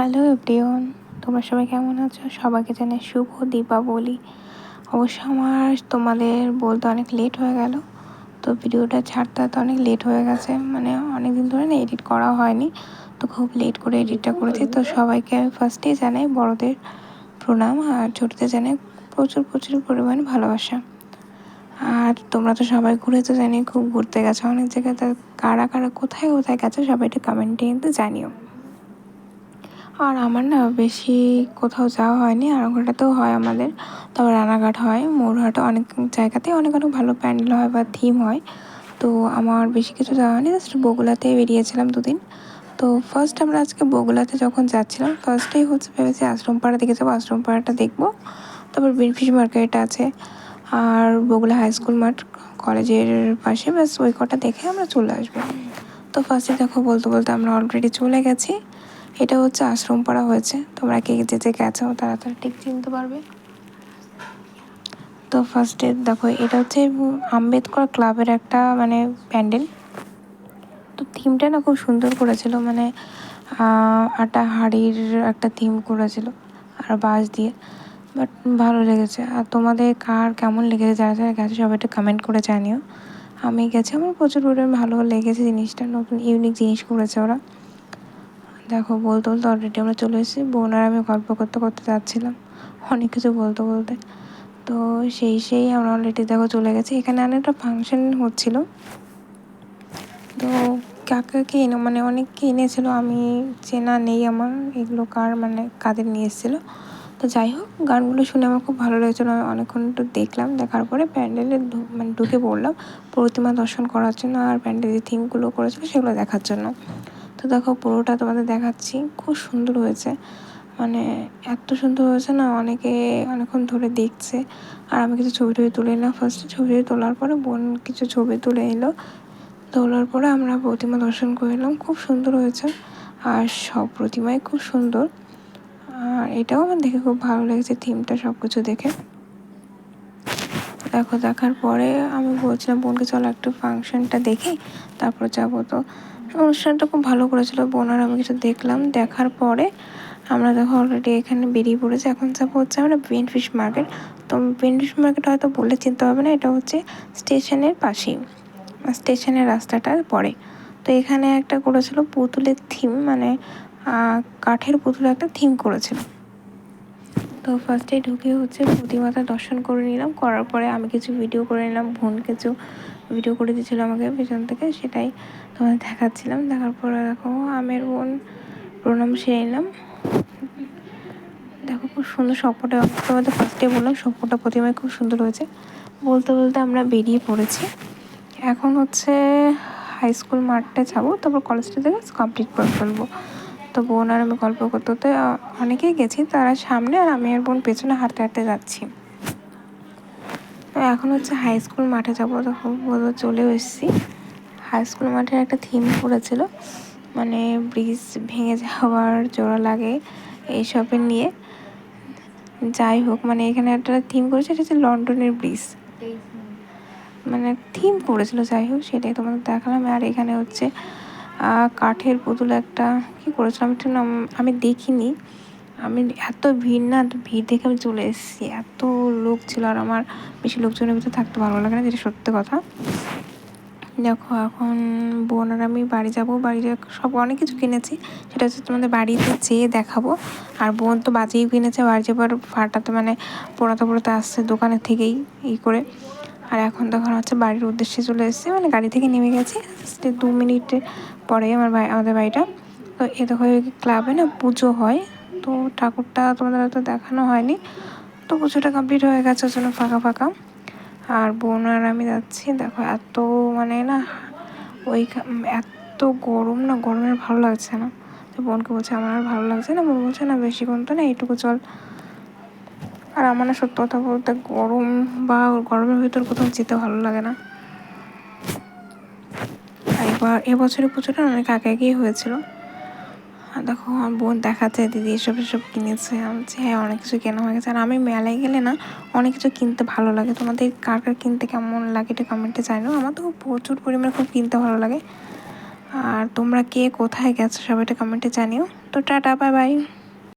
Hello everyone, তোমরা সবাই কেমন আছো? সবাইকে জানাই শুভ দীপাবলি। অবশ্য আমার তোমাদের বলতে অনেক লেট হয়ে গেল, তো ভিডিওটা ছাড়তে তো অনেক লেট হয়ে গেছে মানে অনেক দিন ধরে না এডিট করা হয়নি, তো খুব লেট করে এডিটটা করেছি। তো সবাইকে আমি ফার্স্টেই জানাই বড়দের প্রণাম, আর ছোটদের জানাই প্রচুর প্রচুর পরিমাণে ভালোবাসা। আর তোমরা তো সবাই ঘুরে তো জানি খুব ঘুরতে গেছো অনেক জায়গায় কারা কারা কোথায় কোথায় গেছো সবাই একটু কমেন্টে কিন্তু জানিও। আর আমার না বেশি কোথাও যাওয়া হয়নি। আরামঘাটাতেও হয় আমাদের। তারপর রানাঘাট হয়, মোরহাটে অনেক জায়গাতেই অনেক অনেক ভালো প্যান্ডেল হয় বা থিম হয়। তো আমার বেশি কিছু যাওয়া হয়নি, জাস্ট বগুলাতে বেরিয়েছিলাম দুদিন। তো ফার্স্ট আমরা আজকে বগুলাতে যখন যাচ্ছিলাম ফার্স্টেই হচ্ছে ভেবেছি আশ্রমপাড়া দিকে যাব, আশ্রমপাড়াটা দেখব। তারপর বিনফিশ মার্কেট আছে আর বগুলা হাই স্কুল মাঠ কলেজের পাশে, ব্যাস ওই কটা দেখে আমরা চলে আসব। তো ফার্স্টে দেখো বলতে বলতে আমরা অলরেডি চলে গেছি। এটা হচ্ছে আশ্রম পাড়া হয়েছে। তোমরা কে যেতে গেছো তারা ঠিক চিনতে পারবে। তো ফার্স্টে দেখো, এটা হচ্ছে আম্বেদকর ক্লাবের একটা মানে প্যান্ডেল। তো থিমটা না খুব সুন্দর করেছিল মানে আটা হাড়ির একটা থিম করেছিল, আর বাঁশ দিয়ে। বাট ভালো লেগেছে। আর তোমাদের কার কেমন লেগেছে, যারা যারা গেছে সবাই একটু কমেন্ট করে জানিও। আমি গেছি, আমার প্রচুর পরিমাণে ভালো লেগেছে জিনিসটা, নতুন ইউনিক জিনিস করেছে ওরা। দেখো, বলতে বলতে অলরেডি আমরা চলে এসেছি। বোন আর আমি গল্প করতে করতে যাচ্ছিলাম। অনেক কিছু বলতে বলতে। তো সেই সেই আমরা অলরেডি দেখো চলে গেছি। এখানে একটা ফাংশন হচ্ছিল। তো কাকে কে এনে মানে অনেককে এনেছিল, আমি চেনা নেই আমার। এগুলো কার মানে কাদের নিয়ে এসেছিল। তো যাই হোক, গানগুলো শুনে আমার খুব ভালো লেগেছিলো। আমি অনেকক্ষণ একটু দেখলাম, দেখার পরে প্যান্ডেলে মানে ঢুকে পড়লাম। প্রতিমা দর্শন করার জন্য আর প্যান্ডেলের থিমগুলো করেছিল, সেগুলো দেখার জন্য। তো দেখো পুরোটা তোমাদের দেখাচ্ছি। খুব সুন্দর হয়েছে। মানে এত সুন্দর হয়েছে না, অনেকে অনেকক্ষণ ধরে দেখছে। আর আমি কিছু ছবি টবি তুলে নিলাম ফার্স্টে ছবি তোলার পরে বোন কিছু ছবি তুলে এলো। তোলার পরে আমরা প্রতিমা দর্শন করে এলাম। খুব সুন্দর হয়েছে। আর সব প্রতিমাই খুব সুন্দর। আর এটাও আমার দেখে খুব ভালো লেগেছে থিমটা সব কিছু দেখে। দেখো, দেখার পরে আমি বলছিলাম, বোনকে চলো একটু ফাংশনটা দেখি, তারপর যাব তো। অনুষ্ঠানটা খুব ভালো করেছিল। বোনার আমি কিছু দেখলাম। দেখার পরে আমরা দেখো অলরেডি এখানে বেরিয়ে পড়েছি। এখন যাব হচ্ছে আমরা ফিশ মার্কেট তো ফিশ মার্কেট হয়তো বললে চিনতে হবে না। এটা হচ্ছে স্টেশনের পাশেই। স্টেশনের রাস্তাটার পরে। তো এখানে একটা করেছিল পুতুলের থিম মানে কাঠের পুতুলের একটা থিম করেছিল। তো ফার্স্টে ঢুকে হচ্ছে প্রতিমাতা দর্শন করে নিলাম। করার পরে আমি কিছু ভিডিও করে নিলাম, বোন কিছু ভিডিও করে দিয়েছিলো আমাকে পেছন থেকে, সেটাই তোমাদের দেখাচ্ছিলাম। দেখার পরে দেখো, আমের বোন প্রণাম সেরে নিলাম। দেখো খুব সুন্দর সবকটা তোমাদের ফার্স্টে বললাম সবকটা প্রতিমায় খুব সুন্দর হয়েছে। বলতে বলতে আমরা বেরিয়ে পড়েছি। এখন হচ্ছে হাই স্কুল মাঠটা যাব, তারপর কলেজটা থেকে কমপ্লিট করে ফেলব। তো বোন আর আমি গল্প করতে করতে অনেকেই গেছি, তারা সামনে আর আমি আর বোন পেছনে হাঁটতে হাঁটতে যাচ্ছি। এখন হচ্ছে হাই স্কুল মাঠে যাব তখন চলেও এসেছি। হাই স্কুল মাঠের একটা থিম করেছিল মানে ব্রিজ ভেঙে যাওয়ার, জোড়া লাগে এইসবের নিয়ে। যাই হোক মানে এখানে একটা থিম করেছে, এটা হচ্ছে লন্ডনের ব্রিজ মানে থিম করেছিল, যাই হোক, সেটাই তোমাদের দেখালাম। আর এখানে হচ্ছে কাঠের পুতুল একটা, কী করেছিলাম নাম আমি দেখিনি। আমি এত ভিড় না, এত ভিড় দেখে আমি চলে এসেছি। এত লোক ছিল আর আমার বেশি লোকজনের ভিতরে থাকতে ভালো লাগে না, যেটা সত্যি কথা। দেখো, এখন বোন আর আমি বাড়ি যাব বাড়ি সব অনেক কিছু কিনেছি। সেটা হচ্ছে তোমাদের বাড়িতে যেয়ে দেখাবো। আর বোন তো বাজেই কিনেছে, বাড়ি যাবার ফাটাতে মানে পোড়াতে পোড়াতে আসছে দোকানের থেকেই, ই করে। আর এখন তখন হচ্ছে বাড়ির উদ্দেশ্যে চলে এসেছি মানে গাড়ি থেকে নেমে গেছি। দু মিনিটে পরে আমার আমাদের বাড়িটা। তো এ দেখো ক্লাবে না পুজো হয়। তো ঠাকুরটা তোমাদের হয়তো দেখানো হয়নি। তো পুজোটা কমপ্লিট হয়ে গেছে ওর জন্য ফাঁকা ফাঁকা। আর বোন আর আমি যাচ্ছি, দেখো এত মানে না, ওই এত গরম না গরমের ভালো লাগছে না। তো বোনকে বলছে, আমার আর ভালো লাগছে না? বোন বলছে, না, বেশিক্ষণ তো না, এইটুকু চল। আর আমার না সত্যি কথা বলতে গরম বা গরমের ভিতর কোথাও যেতে ভালো লাগে না। এবার, এবছরের পুজোটা অনেক আগে আগেই হয়েছিল। আর দেখো, আমার বোন দেখাচ্ছে, দিদি এসব এসব কিনেছে। আমি হ্যাঁ অনেক কিছু কেনা হয়ে গেছে। আর আমি মেলায় গেলে না অনেক কিছু কিনতে ভালো লাগে। তোমাদের কার কার কিনতে কেমন লাগে এটা কমেন্টে জানো আমার তো প্রচুর পরিমাণে খুব কিনতে ভালো লাগে। আর তোমরা কে কোথায় গেছো সবাই এটা কমেন্টে জানিও। তো টাটা বাই বাই